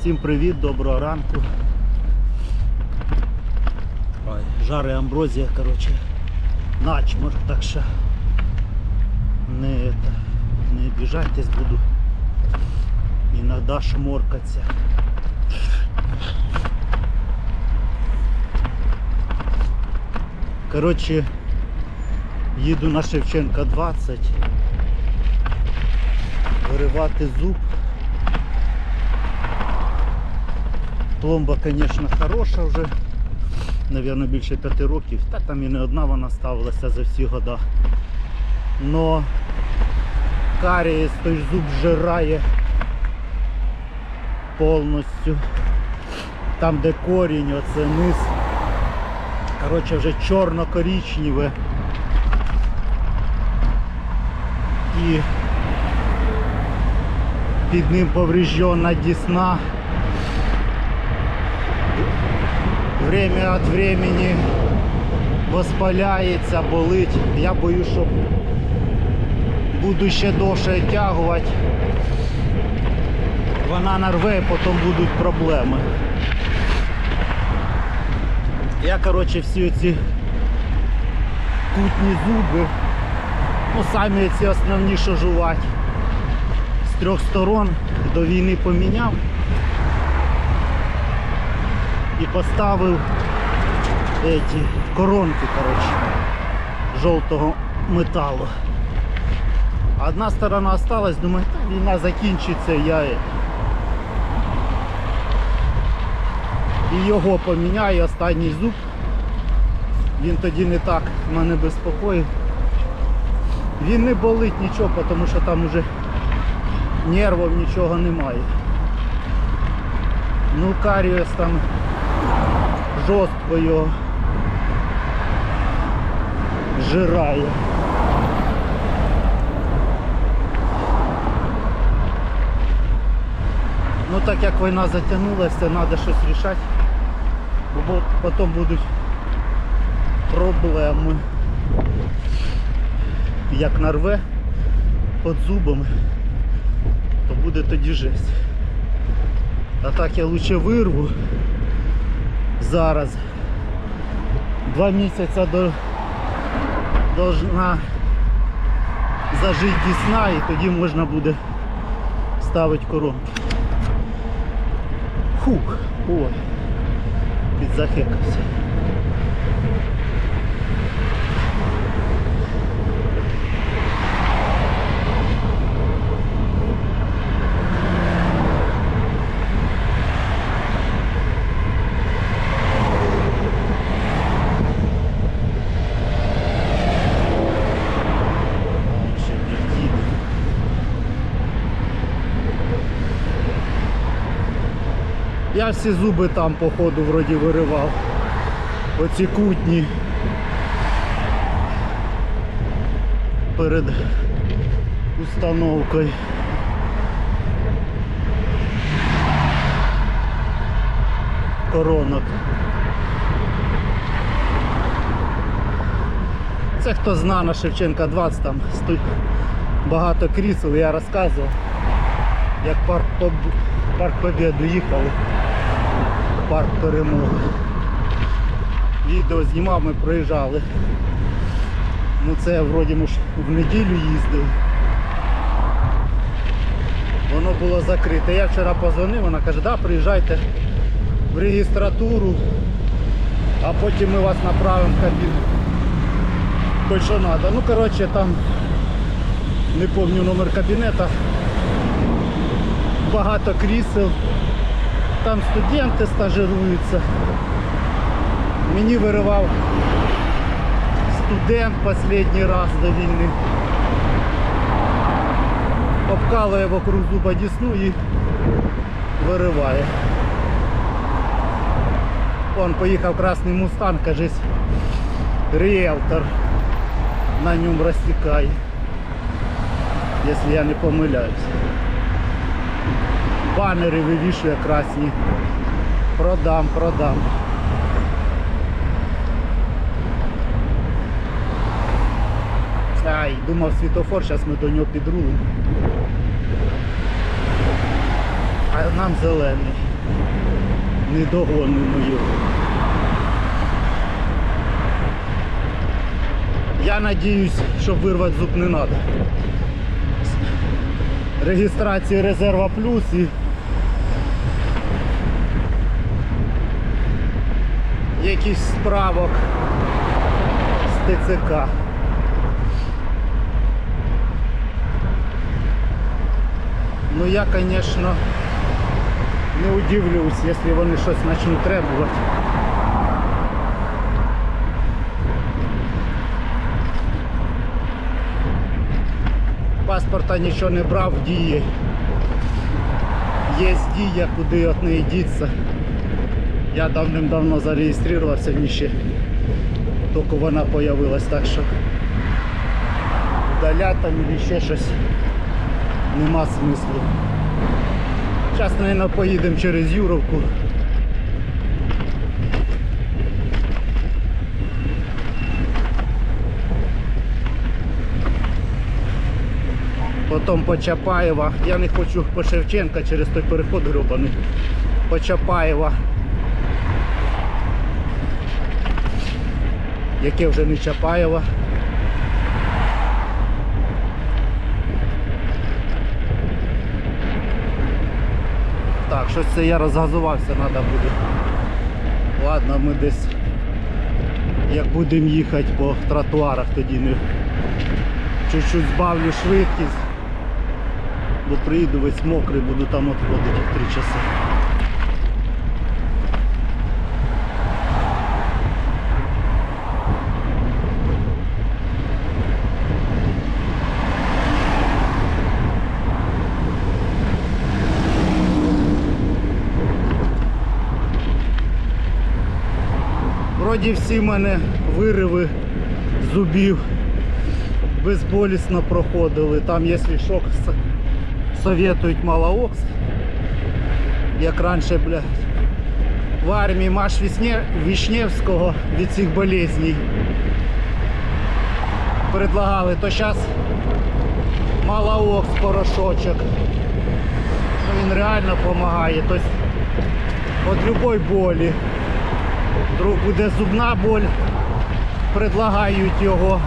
Всім привіт, доброго ранку. Ой, жари амброзія, коротше, начмор, так що не, это, не обіжайтесь, буду іноді шморкатися. Коротше, їду на Шевченка 20 виривати зуб. Пломба, звісно, хороша вже. Навірно, більше п'яти років. Та там і не одна вона ставилася за всі года. Но карієс той зуб жирає повністю. Там де корінь, оце низ. Коротше, вже чорно-корічневе. І під ним повреждена дісна. Время від времени воспаляється, болить. Я боюсь, що буду ще довше тягувати. Вона нарве і потім будуть проблеми. Я, коротше, всі ці кутні зуби, ну самі ці основні, що жувати, з трьох сторон до війни поміняв і поставив эти коронки, коротше, жовтого металу. Одна сторона осталась, думаю, війна закінчиться, я і його поміняю, останній зуб. Він тоді не так мене безпокоїв. Він не болить нічого, тому що там уже нервів нічого немає. Ну карієс там жорстко його жирає. Ну так як війна затягнулася, треба щось рішати, бо потім будуть проблеми. Як нарве під зубами, то буде тоді жесть. А так я лучше вирву зараз. Два місяці до должна зажити дісна і тоді можна буде ставити коронки. Фух, ой, підзахекався. Ще блядь, Я всі зуби там по ходу вроді виривав. Оці кутні. Перед установкою. Коронок. Це хто зна на Шевченка 20, там сто- багато крісел, я розказував, як парк Побєду їхали, парк перемоги. Відео знімав, ми проїжджали. Ну це вроді ж в неділю їздили. Воно було закрите. Я вчора позвонив, вона каже, да, приїжджайте в реєстратуру, а потім ми вас направимо в кабіну. Хоч що треба. Ну коротше там не пам'ятаю номер кабінета. Багато крісел. Там студенти стажируються. Мені виривав студент останній раз до війни. Обкалує вокруг зуба дісну і вириває. Он поїхав красний мустанг, кажись, ріелтор на ньому розтікає, якщо я не помиляюсь. Банери вивішує красні. Продам, продам. Ай, думав світофор, зараз ми до нього підрулимо. А нам зелений. не догонимо його. Я надіюсь, що вирвати зуб не треба. Реєстрації резерва плюс і якийсь справок з ТЦК. Ну я, конечно, не удивлюсь, если вони щось почнуть требувати. Паспорта нічого не брав, діє. Є дія, куди від неї діться. Я давним-давно зареєструвався, мені ще тільки вона появилась, так що вдаля там і ще щось нема смислу. Зараз, мабуть, поїдемо через Юровку. Потім по Чапаєва. Я не хочу по Шевченка через той переход гребаний. По Чапаєва. Яке вже не Чапаєва. Так, щось це я розгазувався, треба буде. Ладно, ми десь як будемо їхати по тротуарах, тоді не чуть-чуть збавлю швидкість, бо приїду весь мокрий, буду там відходити в 3 часи. Вроді всі в мене вириви зубів безболісно проходили. Там, якщо шок, советують малоокс. Як раніше, блядь, в армії Маш. Вішневського від цих болезней предлагали, то зараз малоокс порошочок. Ну, Він реально допомагає. Тобто від любої болі. Вдруг буде зубна боль, предлагають його.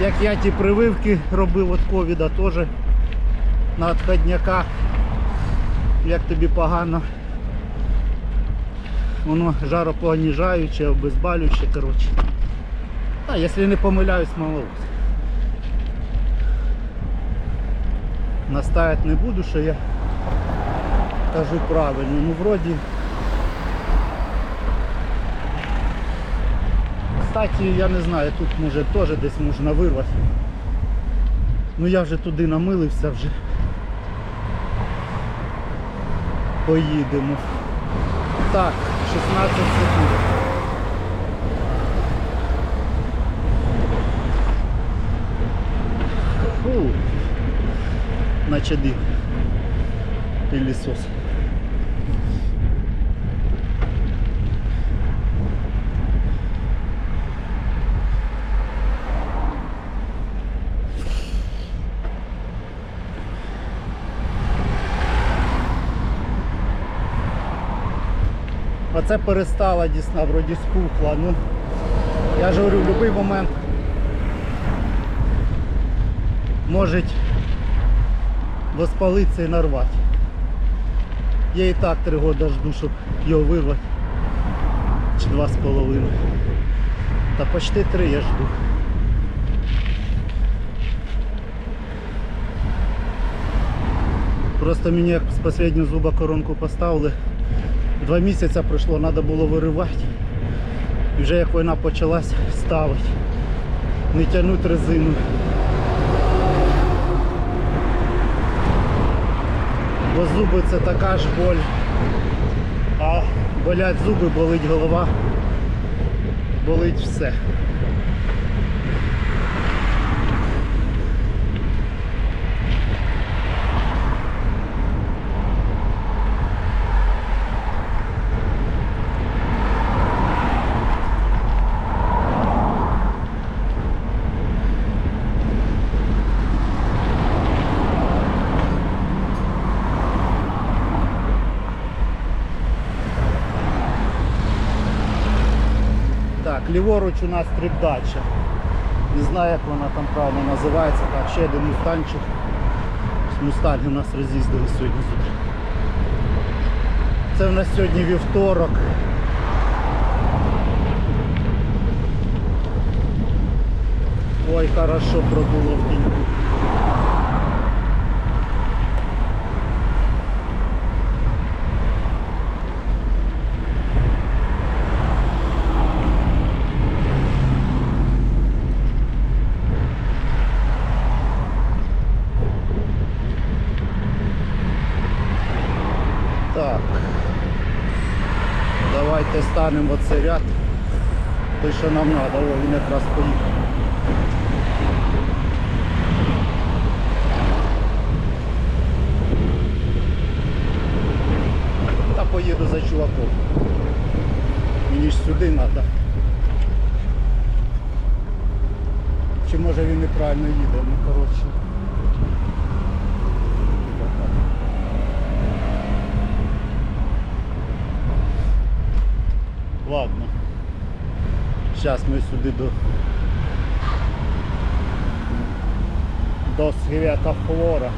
Як я ті прививки робив від ковіда теж на відходняках. Як тобі погано. Воно жаропоніжаюче, обезболююче, коротше. А, якщо не помиляюсь, малоус. Настаять не буду, що я кажу правильно. Ну вроді. Кстати, я не знаю, тут може теж десь можна вирвати. Ну я вже туди намилився вже. Поїдемо. Так, 16 секунд. Фу. Наче дим. Пилісос. Оце перестала дісна, вроді спухла. Ну, я ж говорю, в будь-який момент може воспалитися і нарвати. Я і так три роки жду, щоб його вирвати. Чи два з половиною. Та почти три я жду. Просто мені як з останнього зуба коронку поставили. Два місяці пройшло, треба було виривати. І вже як війна почалась, ставити. Не тягнути резину. Бо зуби це така ж боль. А болять зуби, болить голова, болить все. Ліворуч у нас стрибдача. Не знаю, як вона там правильно називається. Так, ще один мустанчик. Мустанги у нас роз'їздили сьогодні з. Це в нас сьогодні вівторок. Ой, хорошо продуло в тіньку. Давайте станемо оцей ряд. Той, що нам треба, о, він якраз поїхав. Та поїду за чуваком. Мені ж сюди треба. Чи може він неправильно їде, ну коротше. Ладно. Зараз ми сюди до до свята флора.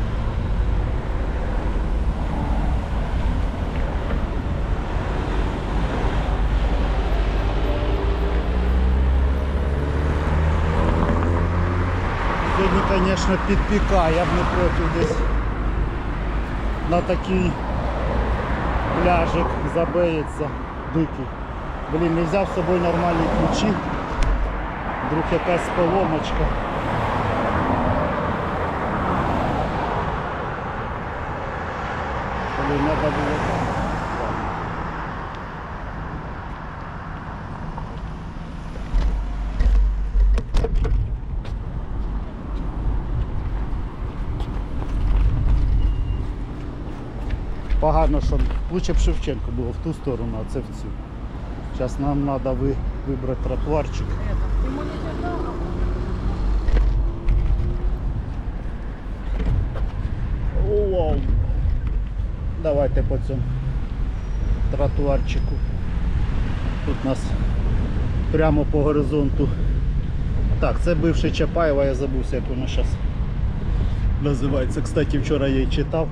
Сьогодні, звісно, підпікає, я б не проти десь на такий пляжик забиється дикий. Блін, не взяв з собою нормальні ключі. Вдруг якась поломочка. Блін, треба було. Погано, що лучше б Шевченко було в ту сторону, а це в цю. Зараз нам треба ви, вибрати тротуарчик. Давайте по цьому тротуарчику. Тут у нас прямо по горизонту. Так, це бивший Чапаєва, я забувся, як воно зараз називається. Кстати, вчора я її читав.